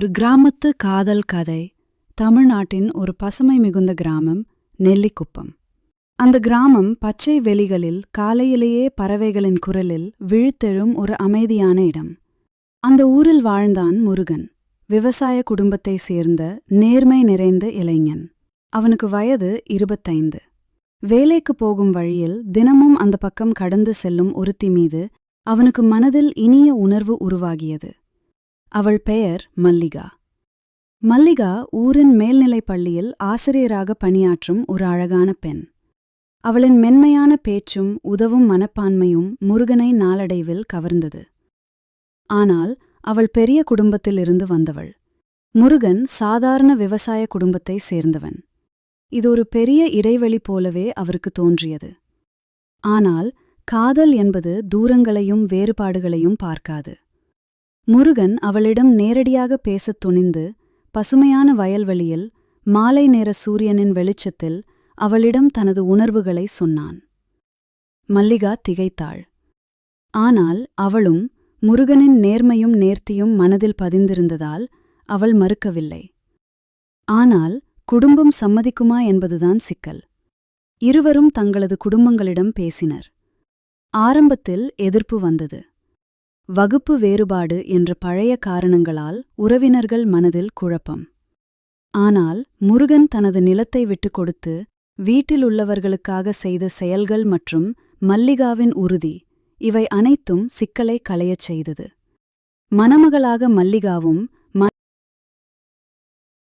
ஒரு கிராமத்து காதல் கதை. தமிழ்நாட்டின் ஒரு பசுமை மிகுந்த கிராமம் நெல்லிக்குப்பம். அந்த கிராமம் பச்சை வெளிகளில் காலையிலேயே பறவைகளின் குரலில் விழித்தெழும் ஒரு அமைதியான இடம். அந்த ஊரில் வாழ்ந்தான் முருகன். விவசாய குடும்பத்தை சேர்ந்த நேர்மை நிறைந்த இளைஞன். அவனுக்கு வயது இருபத்தைந்து. வேலைக்கு போகும் வழியில் தினமும் அந்த பக்கம் கடந்து செல்லும் ஒருத்தி மீது அவனுக்கு மனதில் இனிய உணர்வு உருவாகியது. அவள் பெயர் மல்லிகா. மல்லிகா ஊரின் மேல்நிலைப் பள்ளியில் ஆசிரியராக பணியாற்றும் ஒரு அழகான பெண். அவளின் மென்மையான பேச்சும் உதவும் மனப்பான்மையும் முருகனை நாளடைவில் கவர்ந்தது. ஆனால் அவள் பெரிய குடும்பத்திலிருந்து வந்தவள். முருகன் சாதாரண விவசாய குடும்பத்தை சேர்ந்தவன். இது ஒரு பெரிய இடைவெளி போலவே அவருக்கு தோன்றியது. ஆனால் காதல் என்பது தூரங்களையும் வேறுபாடுகளையும் பார்க்காது. முருகன் அவளிடம் நேரடியாக பேசத் துணிந்து பசுமையான வயல்வெளியில் மாலை நேர சூரியனின் வெளிச்சத்தில் அவளிடம் தனது உணர்வுகளை சொன்னான். மல்லிகா திகைத்தாள். ஆனால் அவளும் முருகனின் நேர்மையும் நேர்த்தியும் மனதில் பதிந்திருந்ததால் அவள் மறுக்கவில்லை. ஆனால் குடும்பம் சம்மதிக்குமா என்பதுதான் சிக்கல். இருவரும் தங்களது குடும்பங்களிடம் பேசினர். ஆரம்பத்தில் எதிர்ப்பு வந்தது. வகுப்பு வேறுபாடு என்ற பழைய காரணங்களால் உறவினர்கள் மனதில் குழப்பம். ஆனால் முருகன் தனது நிலத்தை விட்டு கொடுத்து வீட்டில் உள்ளவர்களுக்காக செய்த செயல்கள் மற்றும் மல்லிகாவின் உறுதி இவை அனைத்தும் சிக்கலை களையச் செய்தது. மணமகளாக மல்லிகாவும்